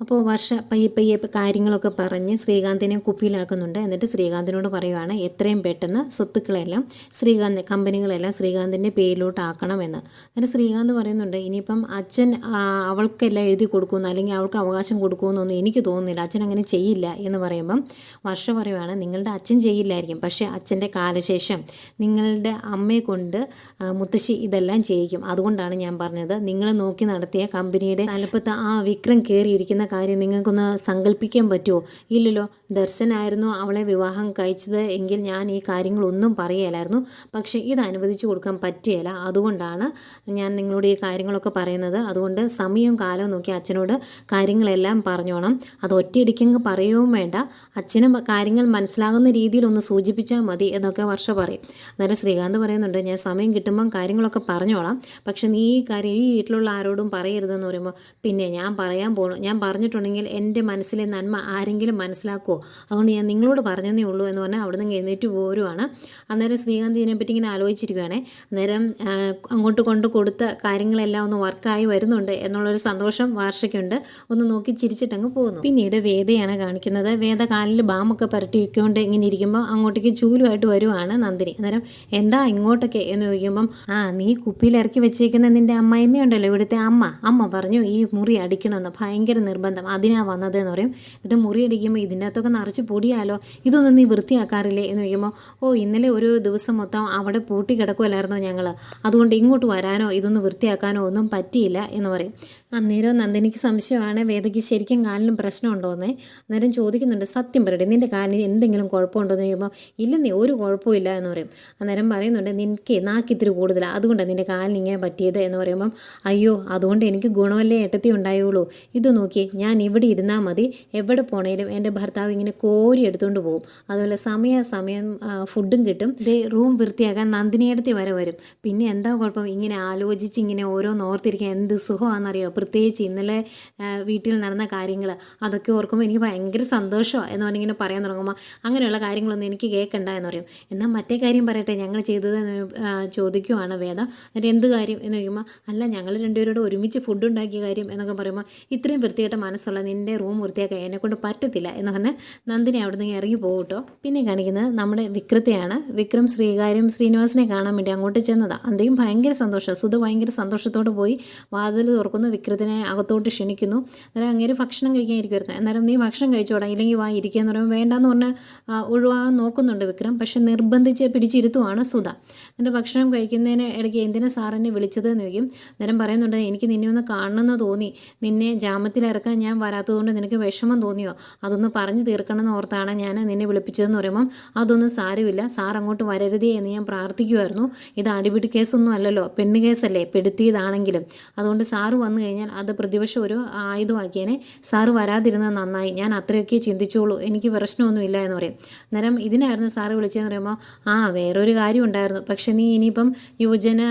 അപ്പോൾ വർഷ പയ്യെ പയ്യെ കാര്യങ്ങളൊക്കെ പറഞ്ഞ് ശ്രീകാന്തിനെ കുപ്പിയിലാക്കുന്നുണ്ട്. എന്നിട്ട് ശ്രീകാന്തിനോട് പറയുവാണ് എത്രയും പെട്ടെന്ന് സ്വത്തുക്കളെല്ലാം ശ്രീകാന്ത് കമ്പനികളെല്ലാം ശ്രീകാന്തിന്റെ പേരിലോട്ട് ആക്കണമെന്ന് എന്നിട്ട് ശ്രീകാന്ത് പറയുന്നുണ്ട് ഇനിയിപ്പം അച്ഛൻ അവൾക്കെല്ലാം എഴുതി കൊടുക്കുമെന്ന് അല്ലെങ്കിൽ അവൾക്ക് അവകാശം കൊടുക്കുമെന്നൊന്നും എനിക്ക് തോന്നുന്നില്ല. അച്ഛൻ അങ്ങനെ ചെയ്യില്ല. എന്ന് പറയുമ്പം വർഷ പറയുവാണ് നിങ്ങളുടെ അച്ഛൻ ചെയ്യില്ലായിരിക്കും. പക്ഷേ അച്ഛന്റെ കാലശേഷം നിങ്ങളുടെ അമ്മയെ കൊണ്ട് മുത്തശ്ശി ഇതെല്ലാം ചെയ്യിക്കും. അതുകൊണ്ടാണ് ഞാൻ പറഞ്ഞത് നിങ്ങൾ നോക്കി നടത്തിയ കമ്പനിയുടെ തലപ്പത്ത് ആ വിക്രം കയറിയിരിക്കുന്ന കാര്യം നിങ്ങൾക്കൊന്ന് സങ്കല്പിക്കാൻ പറ്റുമോ? ഇല്ലല്ലോ. ദർശനായിരുന്നു അവളെ വിവാഹം കഴിച്ചത് എങ്കിൽ ഞാൻ ഈ കാര്യങ്ങളൊന്നും പറയലായിരുന്നു. പക്ഷേ ഇത് അനുവദിച്ചു കൊടുക്കാൻ പറ്റിയല്ല അതുകൊണ്ടാണ് ഞാൻ നിങ്ങളോട് ഈ കാര്യങ്ങളൊക്കെ പറയുന്നത്. അതുകൊണ്ട് സമയവും കാലവും നോക്കി അച്ഛനോട് കാര്യങ്ങളെല്ലാം പറഞ്ഞോണം. അത് ഒറ്റയടിക്കങ്ങ് പറയുകയും വേണ്ട. അച്ഛന് കാര്യങ്ങൾ മനസ്സിലാകുന്ന രീതിയിൽ ഒന്ന് സൂചിപ്പിച്ചാൽ മതി എന്നൊക്കെ വർഷ പറയും. അന്നേരം ശ്രീകാന്ത് പറയുന്നുണ്ട് ഞാൻ സമയം കിട്ടുമ്പം കാര്യങ്ങളൊക്കെ പറഞ്ഞോളാം. പക്ഷെ നീ ഈ കാര്യം ഈ വീട്ടിലുള്ള ആരോടും പറയരുതെന്ന് പറയുമ്പോൾ പിന്നെ ഞാൻ പറയാൻ പോണു. ഞാൻ പറഞ്ഞിട്ടുണ്ടെങ്കിൽ എന്റെ മനസ്സിലെ നന്മ ആരെങ്കിലും മനസ്സിലാക്കുമോ അതുകൊണ്ട് ഞാൻ നിങ്ങളോട് പറഞ്ഞതേ ഉള്ളൂ എന്ന് പറഞ്ഞാൽ അവിടെ നിന്ന് എഴുന്നേറ്റ് പോരുവാണ്. അന്നേരം ശ്രീകാന്ത് ഇതിനെപ്പറ്റി ഇങ്ങനെ ആലോചിച്ചിരിക്കുകയാണ് അന്നേരം അങ്ങോട്ട് കൊണ്ട് കൊടുത്ത കാര്യങ്ങളെല്ലാം ഒന്ന് വർക്കായി വരുന്നുണ്ട് എന്നുള്ളൊരു സന്തോഷം വാർഷയ്ക്കുണ്ട്. ഒന്ന് നോക്കി ചിരിച്ചിട്ടങ്ങ് പോകുന്നു. പിന്നീട് വേദയാണ് കാണിക്കുന്നത്. വേദ കാലിൽ ബാമൊക്കെ പരട്ടിക്കൊണ്ട് ഇങ്ങനെ ഇരിക്കുമ്പോൾ അങ്ങോട്ടേക്ക് ചൂലുമായിട്ട് വരുവാണ് നന്ദിനി. അന്നേരം എന്താ ഇങ്ങോട്ടൊക്കെ? എന്ന് ചോദിക്കുമ്പം ആ നീ കുപ്പിയിൽ ഇറക്കി വെച്ചേക്കുന്ന നിന്റെ അമ്മായിമ്മയുണ്ടല്ലോ ഇവിടുത്തെ അമ്മ. അമ്മ പറഞ്ഞു ഈ മുറി അടിക്കണമെന്ന്. ഭയങ്കര നിർബന്ധം. അതിനാ വന്നത് എന്ന് പറയും. എന്നിട്ട് മുറി അടിക്കുമ്പോൾ ഇതിന്റെ അകത്തൊക്കെ നിറച്ച് പൊടിയാലോ? ഇതൊന്നും നീ വൃത്തിയാക്കാറില്ലേ? എന്ന് ചോദിക്കുമ്പോൾ ഓ ഇന്നലെ ഒരു ദിവസം മൊത്തം അവിടെ പൂട്ടി കിടക്കുമല്ലായിരുന്നോ ഞങ്ങൾ അതുകൊണ്ട് ഇങ്ങോട്ട് വരാനോ ഇതൊന്നും വൃത്തിയാക്കാനോ ഒന്നും പറ്റിയില്ല എന്ന് പറയും. അന്നേരം നന്ദിനിക്ക് സംശയമാണ് വേദയ്ക്ക് ശരിക്കും കാലിനും പ്രശ്നമുണ്ടോയെന്നേ അന്നേരം ചോദിക്കുന്നുണ്ട് സത്യം പറയട്ടെ നിന്റെ കാലിന് എന്തെങ്കിലും കുഴപ്പമുണ്ടോ എന്ന് ചോദിക്കുമ്പോൾ ഇല്ലെന്നേ ഒരു കുഴപ്പമില്ല എന്ന് പറയും. അന്നേരം പറയുന്നുണ്ട് നിനക്ക് നാക്കിത്തിരി കൂടുതലാണ് അതുകൊണ്ടാണ് നിന്റെ കാലിന് ഇങ്ങനെ പറ്റിയത് എന്ന് പറയുമ്പം അയ്യോ അതുകൊണ്ട് എനിക്ക് ഗുണമല്ലേ ഏട്ടത്തി ഉണ്ടായുള്ളൂ. ഇത് നോക്കി ഞാൻ ഇവിടെ ഇരുന്നാൽ മതി. എവിടെ പോണേലും എന്റെ ഭർത്താവ് ഇങ്ങനെ കോരി എടുത്തുകൊണ്ട് പോകും അതുപോലെ സമയ സമയം ആ, ഫുഡും കിട്ടും. ഇത് റൂം വൃത്തിയാക്കാൻ നന്ദിനിയടത്തി വരെ വരും. പിന്നെ എന്താ കുഴപ്പം? ഇങ്ങനെ ആലോചിച്ച് ഇങ്ങനെ ഓരോന്ന് ഓർത്തിരിക്കാൻ എന്ത് സുഖമാണെന്നറിയോ? പ്രത്യേകിച്ച് ഇന്നലെ വീട്ടിൽ നടന്ന കാര്യങ്ങൾ അതൊക്കെ ഓർക്കുമ്പോൾ എനിക്ക് ഭയങ്കര സന്തോഷമാണ് എന്ന് പറഞ്ഞിങ്ങനെ പറയാൻ തുടങ്ങുമ്പോൾ അങ്ങനെയുള്ള കാര്യങ്ങളൊന്നും എനിക്ക് കേൾക്കണ്ട എന്ന് പറയും. എന്നാൽ മറ്റേ കാര്യം പറയട്ടെ ഞങ്ങൾ ചെയ്തത് ചോദിക്കുവാണ് വേദ. എന്നിട്ട് എന്ത് കാര്യം എന്ന് ചോദിക്കുമ്പോൾ അല്ല ഞങ്ങൾ രണ്ടുപേരോട് ഒരുമിച്ച് ഫുഡ് ഉണ്ടാക്കിയ കാര്യം എന്നൊക്കെ പറയുമ്പോൾ ഇത്രയും വൃത്തികെട്ട മനസ്സുള്ള നിന്റെ റൂം വൃത്തിയാക്കാൻ എന്നെക്കൊണ്ട് പറ്റത്തില്ല എന്ന് പറഞ്ഞാൽ നന്ദിനി അവിടെ നിന്ന് ഇറങ്ങി പോകട്ടോ പിന്നെ കാണിക്കുന്നത് നമ്മുടെ വിക്രത്തെയാണ്. വിക്രം ശ്രീകാര്യം ശ്രീനിവാസിനെ കാണാൻ വേണ്ടി അങ്ങോട്ട് ചെന്നതാണ് അന്തേയും ഭയങ്കര സന്തോഷം സുധ ഭയങ്കര സന്തോഷത്തോടെ പോയി വാതിൽ തുറക്കുന്നു. വിക്രത്തിനെ അകത്തോട്ട് ക്ഷണിക്കുന്നു. അന്നേരം അങ്ങേര് ഭക്ഷണം കഴിക്കാൻ വരുന്നത് അന്നേരം നീ ഭക്ഷണം കഴിച്ചോടാ ഇല്ലെങ്കിൽ വാ ഇരിക്കുക എന്ന് പറയുമ്പോൾ വേണ്ടാന്ന് പറഞ്ഞ് ഒഴിവാകാൻ നോക്കുന്നുണ്ട് വിക്രം. പക്ഷെ നിർബന്ധിച്ച് പിടിച്ചിരുത്തുവാണ് സുധ. എന്നിട്ട് ഭക്ഷണം കഴിക്കുന്നതിന് ഇടയ്ക്ക് എന്തിനാ സാറിനെ വിളിച്ചത് എന്ന് ചോദിക്കും. അന്നേരം പറയുന്നുണ്ട് എനിക്ക് നിന്നെ ഒന്ന് കാണണമെന്ന് തോന്നി. നിന്നെ ജാമത്തിലിറക്കാൻ ഞാൻ വരാത്തതുകൊണ്ട് നിനക്ക് വിഷമം തോന്നിയോ? അതൊന്ന് പറഞ്ഞു തീർക്കണമെന്ന് ഓർത്താണ് ഞാൻ നിന്നെ വിളിപ്പിച്ചതെന്ന് പറയുമ്പം അതൊന്നും സാരമില്ല. സാർ അങ്ങോട്ട് വരരുതേ എന്ന് ഞാൻ പ്രാർത്ഥിക്കുമായിരുന്നു ഇത് അടിപിടി കേസൊന്നും അല്ലല്ലോ. പെണ്ണ് കേസല്ലേ പെടുത്തിയതാണെങ്കിലും. അതുകൊണ്ട് സാറ് വന്നു അത് പ്രതിപക്ഷം ഒരു ആയുധമാക്കിയേനെ. സാറ് വരാതിരുന്നത് നന്നായി. ഞാൻ അത്രയൊക്കെ ചിന്തിച്ചോളൂ. എനിക്ക് പ്രശ്നമൊന്നുമില്ല എന്ന് പറയും. അന്നേരം ഇതിനായിരുന്നു സാറ് വിളിച്ചതെന്ന് പറയുമ്പോൾ ആ വേറൊരു കാര്യം ഉണ്ടായിരുന്നു. പക്ഷെ നീ ഇനിയിപ്പം യുവജന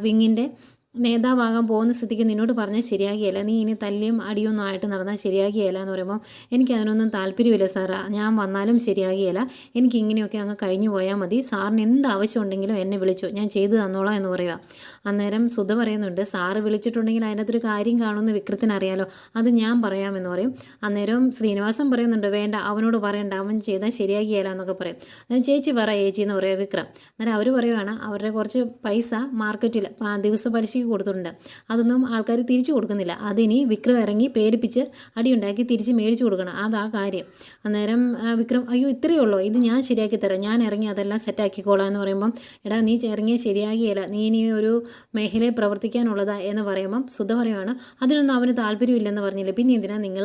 വിങ്ങിന്റെ നേതാവാകാൻ പോകുന്ന സ്ഥിതിക്ക് നിന്നോട് പറഞ്ഞാൽ ശരിയാകിയല്ല നീ ഇനി തല്ലിയും അടിയൊന്നും ആയിട്ട് നടന്നാൽ ശരിയാകിയല്ല എന്ന് പറയുമ്പോൾ എനിക്ക് അതിനൊന്നും താല്പര്യമില്ല സാറ്. ഞാൻ വന്നാലും ശരിയാകിയല്ല എനിക്ക് ഇങ്ങനെയൊക്കെ അങ്ങ് കഴിഞ്ഞു പോയാൽ മതി. സാറിന് എന്ത് ആവശ്യം ഉണ്ടെങ്കിലും എന്നെ വിളിച്ചു. ഞാൻ ചെയ്തു തന്നോളാം എന്ന് പറയുക അന്നേരം സുധ പറയുന്നുണ്ട് സാറ് വിളിച്ചിട്ടുണ്ടെങ്കിൽ അതിനകത്തൊരു കാര്യം കാണുമെന്ന് വിക്രത്തിന് അറിയാലോ. അത് ഞാൻ പറയാമെന്ന് പറയും. അന്നേരം ശ്രീനിവാസൻ പറയുന്നുണ്ട് വേണ്ട അവനോട് പറയണ്ട. അവൻ ചെയ്താൽ ശരിയാകിയല്ല എന്നൊക്കെ പറയും. അന്നേരം ചേച്ചി പറ ചേച്ചി എന്ന് പറയുക വിക്രം. അന്നേരം അവർ പറയുവാണ് അവരുടെ കുറച്ച് പൈസ മാർക്കറ്റിൽ ദിവസ ദിവസ പലിശയ്ക്ക് കൊടുത്തിട്ടുണ്ട്. അതൊന്നും ആൾക്കാർ തിരിച്ചു കൊടുക്കുന്നില്ല. അതിനി വിക്രം ഇറങ്ങി പേടിപ്പിച്ച് അടിയുണ്ടാക്കി തിരിച്ച് മേടിച്ചു കൊടുക്കണം. അതാ കാര്യം. അന്നേരം വിക്രം അയ്യോ ഇത്രയേ ഉള്ളൂ. ഇത് ഞാൻ ശരിയാക്കി തരാം. ഞാൻ ഇറങ്ങി അതെല്ലാം സെറ്റാക്കിക്കോളാം എന്ന് പറയുമ്പം എടാ നീ ഇറങ്ങിയ ശരിയാകിയല്ല. നീ ഇനി ഒരു മേഖലയിൽ പ്രവർത്തിക്കാനുള്ളതാ എന്ന് പറയുമ്പം സുധ പറയുവാണ് അതിനൊന്നും അവന് താല്പര്യമില്ലെന്ന് പറഞ്ഞില്ലേ. പിന്നെ എന്തിനാ നിങ്ങൾ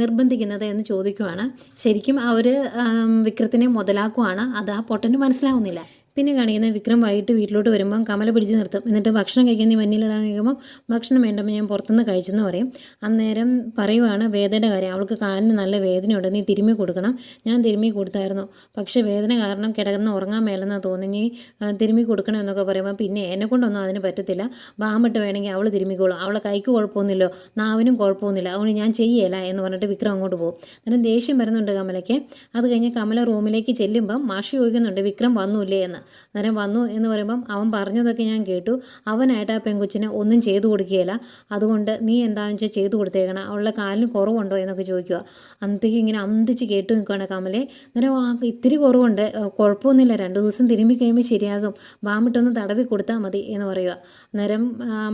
നിർബന്ധിക്കുന്നത്? എന്ന് ചോദിക്കുവാണ്. ശരിക്കും അവർ വിക്രത്തിനെ മുതലാക്കുവാണ്. അത് ആ പൊട്ടന് മനസ്സിലാവുന്നില്ല. പിന്നെ കാണിക്കുന്നത് വിക്രം വൈകിട്ട് വീട്ടിലോട്ട് വരുമ്പോൾ കമല പിടിച്ച് നിർത്തും. എന്നിട്ട് ഭക്ഷണം കഴിക്കുന്ന നീ മഞ്ഞിലിടാൻ കഴിക്കുമ്പോൾ ഭക്ഷണം വേണ്ടപ്പോൾ ഞാൻ പുറത്തുനിന്ന് കഴിച്ചെന്ന് പറയും. അന്നേരം പറയുവാണ് വേദന കാര്യം. അവൾക്ക് കാലിന് നല്ല വേദനയുണ്ട്. നീ തിരുമ്മി കൊടുക്കണം. ഞാൻ തിരുമ്മി കൊടുത്തായിരുന്നു. പക്ഷേ വേദന കാരണം കിടന്ന് ഉറങ്ങാൻ മേലെന്ന് തോന്നി. നീ തിരുമ്മി കൊടുക്കണം എന്നൊക്കെ പറയുമ്പോൾ പിന്നെ എന്നെ കൊണ്ടൊന്നും അതിന് പറ്റത്തില്ല. ബാമിട്ട് വേണമെങ്കിൽ അവൾ തിരുമ്മിക്കോളും. അവളെ കൈക്ക് കുഴപ്പമൊന്നുമില്ലോ നാവിനും കുഴപ്പമൊന്നുമില്ല. അതുകൊണ്ട് ഞാൻ ചെയ്യേല എന്ന് പറഞ്ഞിട്ട് വിക്രം അങ്ങോട്ട് പോകും. എന്നിട്ട് ദേഷ്യം വരുന്നുണ്ട് കമലയ്ക്ക്. അത് കഴിഞ്ഞ് കമല റൂമിലേക്ക് ചെല്ലുമ്പം മാഷി ചോദിക്കുന്നുണ്ട് വിക്രം വന്നൂല്ലേ? എന്ന്. അന്നേരം വന്നു എന്ന് പറയുമ്പം അവൻ പറഞ്ഞതൊക്കെ ഞാൻ കേട്ടു. അവനായിട്ട് ആ പെങ്കൊച്ചിനെ ഒന്നും ചെയ്തു കൊടുക്കുകയില്ല. അതുകൊണ്ട് നീ എന്താണെന്ന് വെച്ചാൽ ചെയ്തു കൊടുത്തേക്കണം. അവളുടെ കാലിന് കുറവുണ്ടോ എന്നൊക്കെ ചോദിക്കുക. അന്നത്തേക്ക് ഇങ്ങനെ അന്തിച്ച് കേട്ട് നിൽക്കുകയാണ് കമലെ. അന്നേരം ആ ഇത്തിരി കുറവുണ്ട്. കുഴപ്പമൊന്നുമില്ല. രണ്ട് ദിവസം തിരുമ്പി കഴിയുമ്പോൾ ശരിയാകും. ബാമിട്ടൊന്ന് തടവി കൊടുത്താൽ മതി എന്ന് പറയുക. അന്നേരം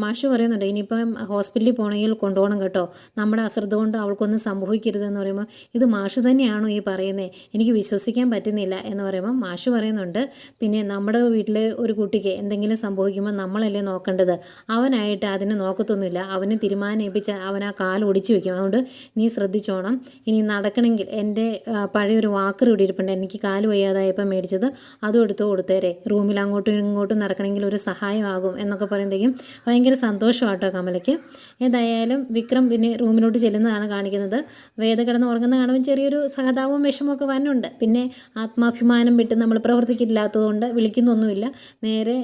മാഷ് പറയുന്നുണ്ട്. ഇനിയിപ്പം ഹോസ്പിറ്റലിൽ പോകണമെങ്കിൽ കൊണ്ടുപോകണം കേട്ടോ. നമ്മുടെ അശ്രദ്ധ കൊണ്ട് അവൾക്കൊന്നും സംഭവിക്കരുതെന്ന് പറയുമ്പോൾ ഇത് മാഷ് തന്നെയാണോ ഈ പറയുന്നത് എനിക്ക് വിശ്വസിക്കാൻ പറ്റുന്നില്ല എന്ന് പറയുമ്പോൾ മാഷ് പറയുന്നുണ്ട്. പിന്നെ നമ്മുടെ വീട്ടിൽ ഒരു കുട്ടിക്ക് എന്തെങ്കിലും സംഭവിക്കുമ്പോൾ നമ്മളല്ലേ നോക്കേണ്ടത്? അവനായിട്ട് അതിനെ നോക്കത്തൊന്നുമില്ല. അവന് തീരുമാനം ഏൽപ്പിച്ച അവൻ ആ കാൽ ഒടിച്ചു വയ്ക്കും അതുകൊണ്ട് നീ ശ്രദ്ധിച്ചോണം. ഇനി നടക്കണമെങ്കിൽ എന്റെ പഴയൊരു വാക്കർ ഇവിടെ ഇരിപ്പുണ്ട്. എനിക്ക് കാൽ വയ്യാതായപ്പോൾ മേടിച്ചത് അതും എടുത്തു കൊടുത്തേരെ. റൂമിൽ അങ്ങോട്ടും ഇങ്ങോട്ടും നടക്കണമെങ്കിൽ ഒരു സഹായമാകും എന്നൊക്കെ പറയുമ്പോഴത്തേക്കും ഭയങ്കര സന്തോഷമാട്ടോ കമലയ്ക്ക്. എന്തായാലും വിക്രം പിന്നെ റൂമിലോട്ട് ചെല്ലുന്നതാണ് കാണിക്കുന്നത്. വേദ കിടന്ന് ഉറങ്ങുന്ന കാണുമ്പോൾ ചെറിയൊരു സഹതാപവും വിഷമമൊക്കെ വന്നുണ്ട് പിന്നെ ആത്മാഭിമാനം വിട്ട് നമ്മൾ പ്രവർത്തിക്കില്ലാത്തതുകൊണ്ട് വിളിക്കുന്നൊന്നുമില്ല. നേരെ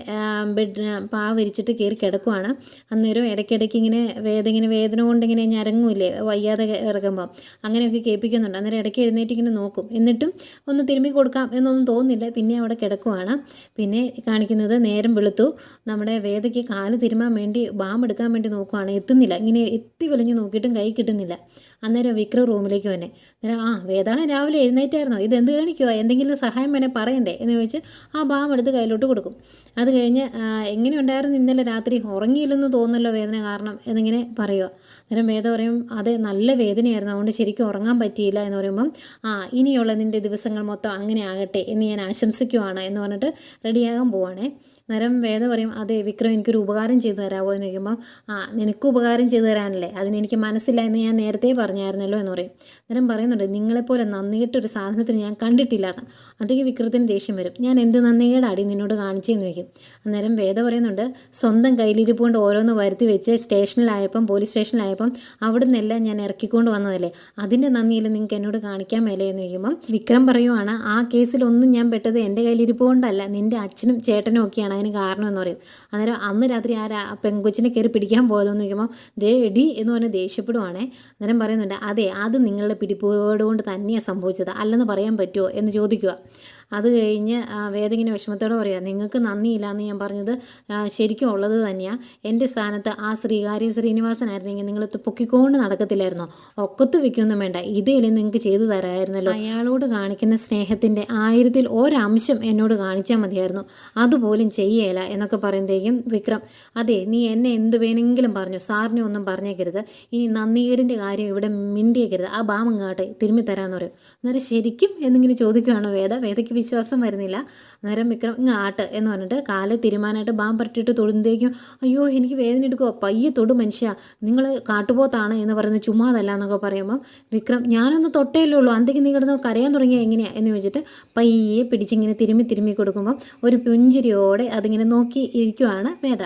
ബെഡ് പാ വിരിച്ചിട്ട് കയറി കിടക്കുവാണ്. അന്നേരം ഇടയ്ക്കിടയ്ക്ക് ഇങ്ങനെ വേദന ഇങ്ങനെ വേദന കൊണ്ട് ഇങ്ങനെ ഞരങ്ങൂലേ വയ്യാതെ കിടക്കുമ്പോൾ അങ്ങനെയൊക്കെ കേൾപ്പിക്കുന്നുണ്ട്. അന്നേരം ഇടയ്ക്ക് എഴുന്നേറ്റ് ഇങ്ങനെ നോക്കും. എന്നിട്ടും ഒന്ന് തിരുമ്പി കൊടുക്കാം എന്നൊന്നും തോന്നുന്നില്ല. പിന്നെ അവിടെ കിടക്കുവാണ്. പിന്നെ കാണിക്കുന്നത് നേരം വെളുത്തു. നമ്മുടെ വേദയ്ക്ക് കാൽ തിരുമാൻ വേണ്ടി ബാം എടുക്കാൻ വേണ്ടി നോക്കുവാണ്. എത്തുന്നില്ല. ഇങ്ങനെ എത്തി വലിഞ്ഞ് നോക്കിയിട്ടും കൈ കിട്ടുന്നില്ല. അന്നേരം വിക്ര റൂമിലേക്ക് വന്നെ. അന്നേരം ആ വേദാണ് രാവിലെ എഴുന്നേറ്റായിരുന്നോ? ഇത് എന്ത് കാണിക്കുമോ എന്തെങ്കിലും സഹായം വേണേൽ പറയണ്ടേ? എന്ന് ചോദിച്ച് ആ ബാം എടുത്ത് കയ്യിലോട്ട് കൊടുക്കും. അത് കഴിഞ്ഞ് എങ്ങനെ ഉണ്ടായിരുന്നു ഇന്നലെ രാത്രി? ഉറങ്ങിയില്ലെന്ന് തോന്നുന്നല്ലോ വേദന കാരണം എന്നിങ്ങനെ പറയുക അന്നേരം വേദ പറയും അത് നല്ല വേദനയായിരുന്നു. അതുകൊണ്ട് ശരിക്കും ഉറങ്ങാൻ പറ്റിയില്ല. എന്ന് പറയുമ്പം ആ ഇനിയുള്ള നിന്റെ ദിവസങ്ങൾ മൊത്തം അങ്ങനെ ആകട്ടെ എന്ന് ഞാൻ ആശംസിക്കുവാണ്. എന്ന് പറഞ്ഞിട്ട് റെഡിയാകാൻ പോവാണേ. അന്നേരം വേദ പറയും അതെ വിക്രം എനിക്കൊരു ഉപകാരം ചെയ്തു തരാമോ എന്ന് ചോദിക്കുമ്പം ആ നിനക്ക് ഉപകാരം ചെയ്തു തരാനല്ലേ? അതിന് എനിക്ക് മനസ്സില്ല എന്ന് ഞാൻ നേരത്തെ പറഞ്ഞായിരുന്നല്ലോ എന്ന് പറയും. നേരം പറയുന്നുണ്ട് നിങ്ങളെപ്പോലെ നന്ദികെട്ടൊരു സാധനത്തിന് ഞാൻ കണ്ടിട്ടില്ല എന്ന് വിക്രത്തിന് ദേഷ്യം വരും. ഞാൻ എന്ത് നന്ദികേടാടി നിന്നോട് കാണിച്ചെന്ന് ചോദിക്കും. അന്നേരം വേദ പറയുന്നുണ്ട് സ്വന്തം കയ്യിലിരിപ്പ് കൊണ്ട് ഓരോന്ന് വരുത്തി വെച്ച് സ്റ്റേഷനിലായപ്പം പോലീസ് സ്റ്റേഷനിലായപ്പം അവിടെ നിന്നെല്ലാം ഞാൻ ഇറക്കിക്കൊണ്ട് വന്നതല്ലേ? അതിന്റെ നന്ദിയിൽ നിങ്ങൾക്ക് എന്നോട് കാണിക്കാൻ മേലേ? എന്ന് ചോദിക്കുമ്പം വിക്രം പറയുവാണ് ആ കേസിലൊന്നും ഞാൻ പെട്ടത് എന്റെ കയ്യിലിരിപ്പ് കൊണ്ടല്ല. നിന്റെ അച്ഛനും ചേട്ടനും ഒക്കെയാണ് അതിന് കാരണം എന്ന് പറയും. അന്നേരം അന്ന് രാത്രി ആ പെങ്കൊച്ചിനെ കയറി പിടിക്കാൻ പോയതെന്ന് ചോദിക്കുമ്പോൾ ദേ എടി എന്ന് പറഞ്ഞ് ദേഷ്യപ്പെടുവാണേ. അന്നേരം പറയുന്നുണ്ട് അതെ അത് നിങ്ങളുടെ പിടിപ്പോടുകൊണ്ട് തന്നെയാണ് സംഭവിച്ചത്. അല്ലെന്ന് പറയാൻ പറ്റുമോ എന്ന് ചോദിക്കുക അത് കഴിഞ്ഞ് വേദിങ്ങനെ വിഷമത്തോടെ പറയുക നിങ്ങൾക്ക് നന്ദിയില്ല എന്ന് ഞാൻ പറഞ്ഞത് ശരിക്കും ഉള്ളത് തന്നെയാണ് എന്റെ സ്ഥാനത്ത് ആ ശ്രീകാര്യ ശ്രീനിവാസനായിരുന്നെങ്കിൽ നിങ്ങൾ പൊക്കിക്കൊണ്ട് നടക്കത്തില്ലായിരുന്നോ? ഒക്കത്ത് വയ്ക്കൊന്നും വേണ്ട. ഇതേലും നിങ്ങൾക്ക് ചെയ്തു തരാമായിരുന്നല്ലോ അയാളോട് കാണിക്കുന്ന സ്നേഹത്തിന്റെ ആയിരത്തിൽ ഒരംശം എന്നോട് കാണിച്ചാൽ മതിയായിരുന്നു. അതുപോലും ചെയ്യേല എന്നൊക്കെ പറയുമ്പോഴേക്കും വിക്രം അതെ നീ എന്നെ എന്ത് വേണമെങ്കിലും പറഞ്ഞു. സാറിനെ ഒന്നും പറഞ്ഞേക്കരുത്. ഇനി നന്ദികേടിന്റെ കാര്യം ഇവിടെ മിണ്ടിയേക്കരുത്. ആ ബാമങ്ങാട്ടെ തിരുമ്മി തരാമെന്ന് പറയും. അന്നേരം ശരിക്കും? എന്തെങ്കിലും ചോദിക്കുകയാണോ വേദ. വേദയ്ക്ക് വിശ്വാസം വരുന്നില്ല. അന്നേരം വിക്രം ഇങ്ങ് ആട്ട് എന്ന് പറഞ്ഞിട്ട് കാൽ തിരുമാനായിട്ട് ബാം പറ്റിയിട്ട് തൊടുന്നതേക്കും. അയ്യോ എനിക്ക് വേദന എടുക്കുമോ പയ്യെ തൊടു മനുഷ്യ. നിങ്ങൾ കാട്ടുപോത്താണ് എന്ന് പറയുന്നത് ചുമ്മാതല്ല എന്നൊക്കെ പറയുമ്പം വിക്രം ഞാനൊന്ന് തൊട്ടേല്ലേ ഉള്ളൂ. അന്തിക്ക് നീ കിടന്ന് കരയാൻ തുടങ്ങിയ എങ്ങനെയാണ് എന്ന് ചോദിച്ചിട്ട് പയ്യെ പിടിച്ചിങ്ങനെ തിരുമ്മി തിരുമ്മി കൊടുക്കുമ്പം ഒരു പുഞ്ചിരിയോടെ അതിങ്ങനെ നോക്കി ഇരിക്കുവാണ് വേദ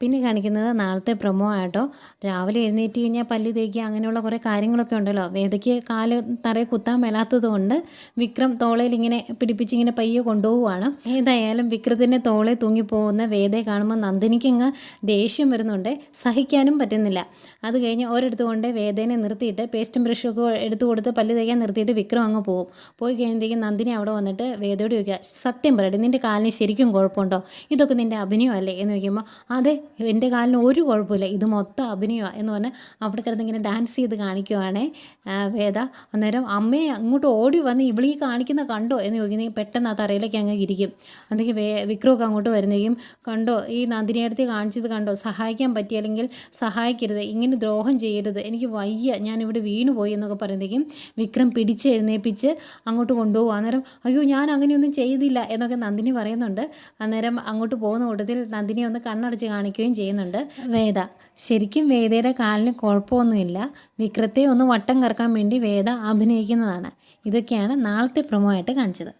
പിന്നെ കാണിക്കുന്നത് നാളത്തെ പ്രൊമോ ആട്ടോ. രാവിലെ എഴുന്നേറ്റ് കഴിഞ്ഞാൽ പല്ല് തേക്കുക അങ്ങനെയുള്ള കുറേ കാര്യങ്ങളൊക്കെ ഉണ്ടല്ലോ. വേദയ്ക്ക് കാൽ തറയെ കുത്താൻ മേലാത്തത് കൊണ്ട് വിക്രം തോളയിൽ ഇങ്ങനെ പിടിപ്പിച്ച് ഇങ്ങനെ പയ്യെ കൊണ്ടുപോവുകയാണ് ഏതായാലും വിക്രത്തിന്റെ തോളെ തൂങ്ങിപ്പോകുന്ന വേദയെ കാണുമ്പോൾ നന്ദിനിക്ക് ഇങ്ങ് ദേഷ്യം വരുന്നുണ്ട്. സഹിക്കാനും പറ്റുന്നില്ല. അത് കഴിഞ്ഞ് ഒരിടത്ത് കൊണ്ട് വേദേനെ നിർത്തിയിട്ട് പേസ്റ്റും ബ്രഷും ഒക്കെ എടുത്തു കൊടുത്ത് പല്ല് തേക്കാൻ നിർത്തിയിട്ട് വിക്രം അങ്ങ് പോകും. പോയി കഴിയുമ്പോഴത്തേക്കും നന്ദിനി അവിടെ വന്നിട്ട് വേദയോട് ചോദിക്കുക സത്യം പറയട്ടെ നിന്റെ കാലിന് ശരിക്കും കുഴപ്പമുണ്ടോ? ഇതൊക്കെ നിന്റെ അഭിനയമല്ലേ? എന്ന് ചോദിക്കുമ്പോൾ അതെ എന്റെ കാലിന് ഒരു കുഴപ്പമില്ല. ഇത് മൊത്തം അഭിനയമാണ് എന്ന് പറഞ്ഞാൽ അവിടെ കിടന്ന് ഇങ്ങനെ ഡാൻസ് ചെയ്ത് കാണിക്കുവാണേ. വേദ അന്നേരം അമ്മയെ അങ്ങോട്ട് ഓടി വന്ന് ഇവളീ കാണിക്കുന്ന കണ്ടോ എന്ന് ചോദിക്കുന്നെങ്കിൽ പെട്ടെന്ന് ആ തറയിലേക്ക് അങ്ങ് ഇരിക്കും. അന്നേക്ക് വേ വിക്രമൊക്കെ അങ്ങോട്ട് വരുന്നേക്കും കണ്ടോ ഈ നന്ദിനിയടുത്ത് കാണിച്ചത് കണ്ടോ സഹായിക്കാൻ പറ്റിയില്ലെങ്കിൽ സഹായിക്കരുത് ഇങ്ങനെ ദ്രോഹം ചെയ്യരുത് എനിക്ക് വയ്യ ഞാനിവിടെ വീണു പോയി എന്നൊക്കെ പറയുന്നതേക്കും വിക്രം പിടിച്ച് എഴുന്നേപ്പിച്ച് അങ്ങോട്ട് കൊണ്ടുപോകും. അന്നേരം അയ്യോ ഞാൻ അങ്ങനെയൊന്നും ചെയ്തില്ല എന്നൊക്കെ നന്ദിനി പറയുന്നുണ്ട്. അന്നേരം അങ്ങോട്ട് പോകുന്ന കൂട്ടത്തിൽ നന്ദിനി ഒന്ന് കണ്ണടച്ച് കാണിക്കുകയും ചെയ്യുന്നുണ്ട്. വേദ. ശരിക്കും വേദയുടെ കാലിന് കുഴപ്പമൊന്നുമില്ല. വിക്രത്തെ ഒന്ന് വട്ടം കറക്കാൻ വേണ്ടി വേദ അഭിനയിക്കുന്നതാണ്. ഇതൊക്കെയാണ് നാളത്തെ പ്രൊമോ ആയിട്ട് കാണിച്ചത്.